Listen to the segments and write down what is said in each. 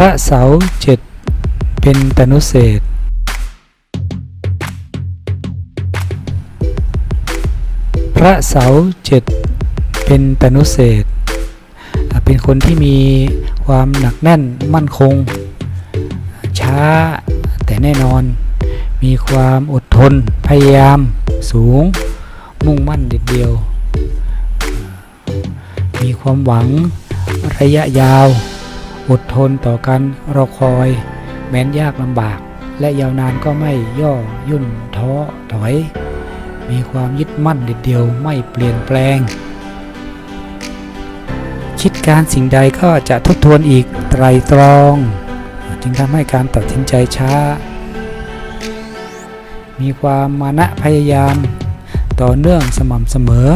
พระเสาเจ็ดเป็นตนุเศษพระเสาเจ็ดเป็นตนุเศษเป็นคนที่มีความหนักแน่นมั่นคง ช้าแต่แน่นอน มีความอดทนพยายามสูง มุ่งมั่นเด็ดเดียว มีความหวังระยะยาว อดทนต่อการรอคอย แม้นยากลำบาก และยาวนานก็ไม่ย่อยุ่นท้อถอย มีความยึดมั่นเด็ดเดียวไม่เปลี่ยนแปลง คิดการสิ่งใดก็จะทบทวนอีกไตรตรอง จึงทำให้การตัดสินใจช้า มีความมานะพยายาม ต่อเนื่องสม่ำเสมอ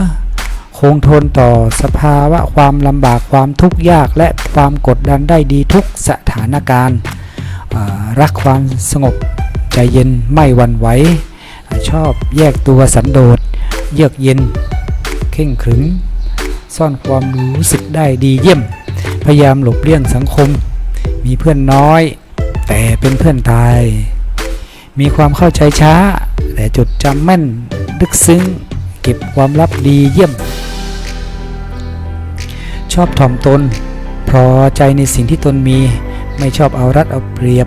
คงทนต่อสภาวะความลำบากความทุกข์ยากและความกดดันได้ดีทุกสถานการณ์ รักความสงบใจเย็นไม่วันไหวอชอบแยกตัวสันโดษ เยือกเย็น เข่งขรึงซ่อนความรู้สึกได้ดีเยี่ยม พยายามหลบเลี่ยงสังคม มีเพื่อนน้อย แต่เป็นเพื่อนตาย มีความเข้าใจช้า แต่จดจำแม่นลึกซึ้ง เก็บความลับดีเยี่ยม ชอบถ่อมตน พอใจในสิ่งที่ตนมี ไม่ชอบเอารัดเอาเปรียบ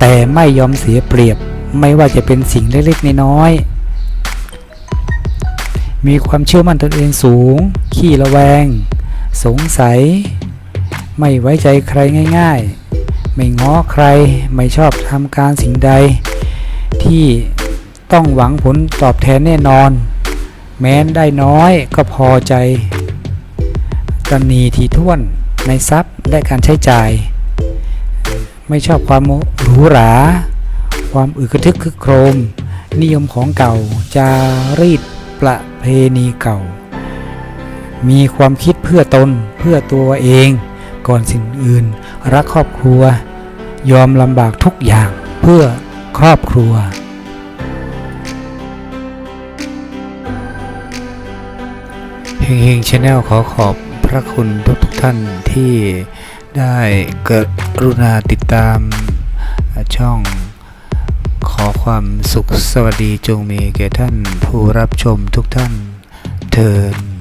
แต่ไม่ยอมเสียเปรียบ ไม่ว่าจะเป็นสิ่งเล็กๆน้อยๆมีความเชื่อมั่นตนเองสูง ขี้ระแวง สงสัย ไม่ไว้ใจใครง่ายๆ ไม่ง้อใครไม่ชอบทำการสิ่งใด ที่ต้องหวังผลตอบแทนแน่นอน แม้นได้น้อยก็พอใจ ตรณีทีท่วนในทรัพย์และการใช้จ่าย ไม่ชอบความหรูหรา ความอึกกระทึกคึกโครม นิยมของเก่า จารีตประเพณีเก่า มีความคิดเพื่อตนเพื่อตัวเอง ก่อนสิ่งอื่น รักครอบครัว ยอมลำบากทุกอย่างเพื่อครอบครัวเฮงเฮงชาแนลขอขอบ พระคุณทุกท่านที่ได้เกิดกรุณาติดตามช่องขอความสุขสวัสดีจงมีแก่ท่านผู้รับชมทุกท่านเทิน